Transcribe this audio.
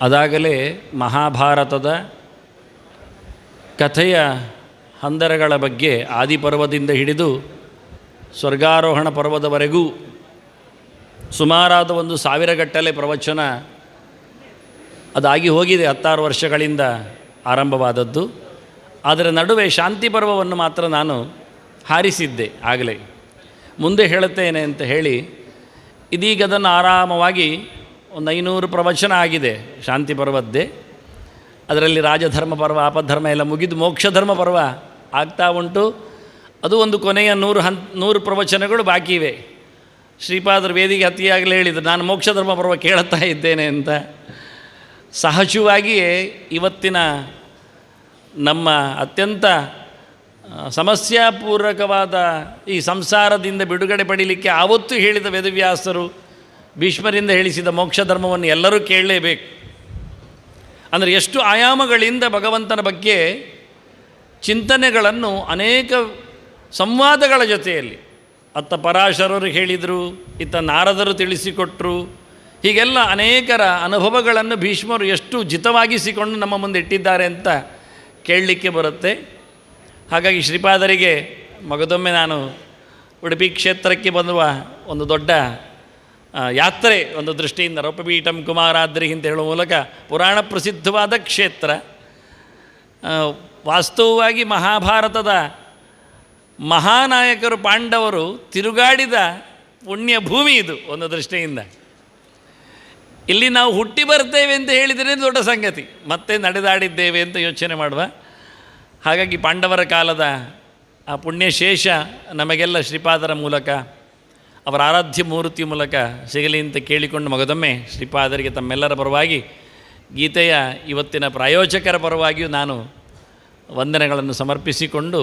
ಅದಾಗಲೇ ಮಹಾಭಾರತದ ಕಥೆಯ ಹಂದರಗಳ ಬಗ್ಗೆ ಆದಿಪರ್ವದಿಂದ ಹಿಡಿದು ಸ್ವರ್ಗಾರೋಹಣ ಪರ್ವದವರೆಗೂ ಸುಮಾರಾದ ಒಂದು ಸಾವಿರಗಟ್ಟಲೆ ಪ್ರವಚನ ಅದಾಗಿ ಹೋಗಿದೆ ಹತ್ತಾರು ವರ್ಷಗಳಿಂದ ಆರಂಭವಾದದ್ದು. ಅದರ ನಡುವೆ ಶಾಂತಿ ಪರ್ವವನ್ನು ಮಾತ್ರ ನಾನು ಹಾರಿಸಿದ್ದೆ ಆಗಲೇ. ಮುಂದೆ ಹೇಳುತ್ತೇನೆ ಅಂತ ಹೇಳಿ ಇದೀಗ ಅದನ್ನು ಆರಾಮವಾಗಿ ಒಂದು ಐನೂರು ಪ್ರವಚನ ಆಗಿದೆ ಶಾಂತಿ ಪರ್ವದ್ದೇ. ಅದರಲ್ಲಿ ರಾಜಧರ್ಮ ಪರ್ವ, ಆಪಧರ್ಮ ಎಲ್ಲ ಮುಗಿದು ಮೋಕ್ಷಧರ್ಮ ಪರ್ವ ಆಗ್ತಾ ಉಂಟು. ಅದು ಒಂದು ಕೊನೆಯ ನೂರು ಹನ್, ನೂರು ಪ್ರವಚನಗಳು ಬಾಕಿ ಇವೆ. ಶ್ರೀಪಾದರು ವೇದಿಗೆ ಅತಿಯಾಗಲೇ ಹೇಳಿದರು, ನಾನು ಮೋಕ್ಷಧರ್ಮ ಪರ್ವ ಕೇಳುತ್ತಾ ಇದ್ದೇನೆ ಅಂತ. ಸಹಜವಾಗಿಯೇ ಇವತ್ತಿನ ನಮ್ಮ ಅತ್ಯಂತ ಸಮಸ್ಯಾಪೂರ್ವಕವಾದ ಈ ಸಂಸಾರದಿಂದ ಬಿಡುಗಡೆ ಪಡೀಲಿಕ್ಕೆ ಆವತ್ತು ಹೇಳಿದ ವೇದವ್ಯಾಸರು ಭೀಷ್ಮರಿಂದ ಹೇಳಿಸಿದ ಮೋಕ್ಷ ಧರ್ಮವನ್ನು ಎಲ್ಲರೂ ಕೇಳಲೇಬೇಕು. ಅಂದರೆ ಎಷ್ಟು ಆಯಾಮಗಳಿಂದ ಭಗವಂತನ ಬಗ್ಗೆ ಚಿಂತನೆಗಳನ್ನು ಅನೇಕ ಸಂವಾದಗಳ ಜೊತೆಯಲ್ಲಿ ಅತ್ತ ಪರಾಶರರು ಹೇಳಿದರು, ಇತ್ತ ನಾರದರು ತಿಳಿಸಿಕೊಟ್ರು, ಹೀಗೆಲ್ಲ ಅನೇಕರ ಅನುಭವಗಳನ್ನು ಭೀಷ್ಮರು ಎಷ್ಟು ಜಿತವಾಗಿಸಿಕೊಂಡು ನಮ್ಮ ಮುಂದೆ ಇಟ್ಟಿದ್ದಾರೆ ಅಂತ ಕೇಳಲಿಕ್ಕೆ ಬರುತ್ತೆ. ಹಾಗಾಗಿ ಶ್ರೀಪಾದರಿಗೆ ಮಗದೊಮ್ಮೆ ನಾನು ಉಡುಪಿ ಕ್ಷೇತ್ರಕ್ಕೆ ಬಂದುವ ಒಂದು ದೊಡ್ಡ ಯಾತ್ರೆ ಒಂದು ದೃಷ್ಟಿಯಿಂದ ರೌಪಪೀಠಂ ಕುಮಾರಾದ್ರಿ ಅಂತ ಹೇಳುವ ಮೂಲಕ ಪುರಾಣ ಪ್ರಸಿದ್ಧವಾದ ಕ್ಷೇತ್ರ. ವಾಸ್ತವವಾಗಿ ಮಹಾಭಾರತದ ಮಹಾನಾಯಕರು ಪಾಂಡವರು ತಿರುಗಾಡಿದ ಪುಣ್ಯ ಭೂಮಿ ಇದು ಒಂದು ದೃಷ್ಟಿಯಿಂದ. ಇಲ್ಲಿ ನಾವು ಹುಟ್ಟಿ ಬರ್ತೇವೆ ಅಂತ ಹೇಳಿದರೆ ದೊಡ್ಡ ಸಂಗತಿ. ಮತ್ತೆ ನಡೆದಾಡಿದ್ದೇವೆ ಅಂತ ಯೋಚನೆ ಮಾಡುವ. ಹಾಗಾಗಿ ಪಾಂಡವರ ಕಾಲದ ಆ ಪುಣ್ಯಶೇಷ ನಮಗೆಲ್ಲ ಶ್ರೀಪಾದರ ಮೂಲಕ ಅವರ ಆರಾಧ್ಯ ಮೂರ್ತಿ ಮೂಲಕ ಸಿಗಲಿ ಅಂತ ಕೇಳಿಕೊಂಡು ಮಗದೊಮ್ಮೆ ಶ್ರೀಪಾದರಿಗೆ ತಮ್ಮೆಲ್ಲರ ಪರವಾಗಿ ಗೀತೆಯ ಇವತ್ತಿನ ಪ್ರಾಯೋಜಕರ ಪರವಾಗಿಯೂ ನಾನು ವಂದನೆಗಳನ್ನು ಸಮರ್ಪಿಸಿಕೊಂಡು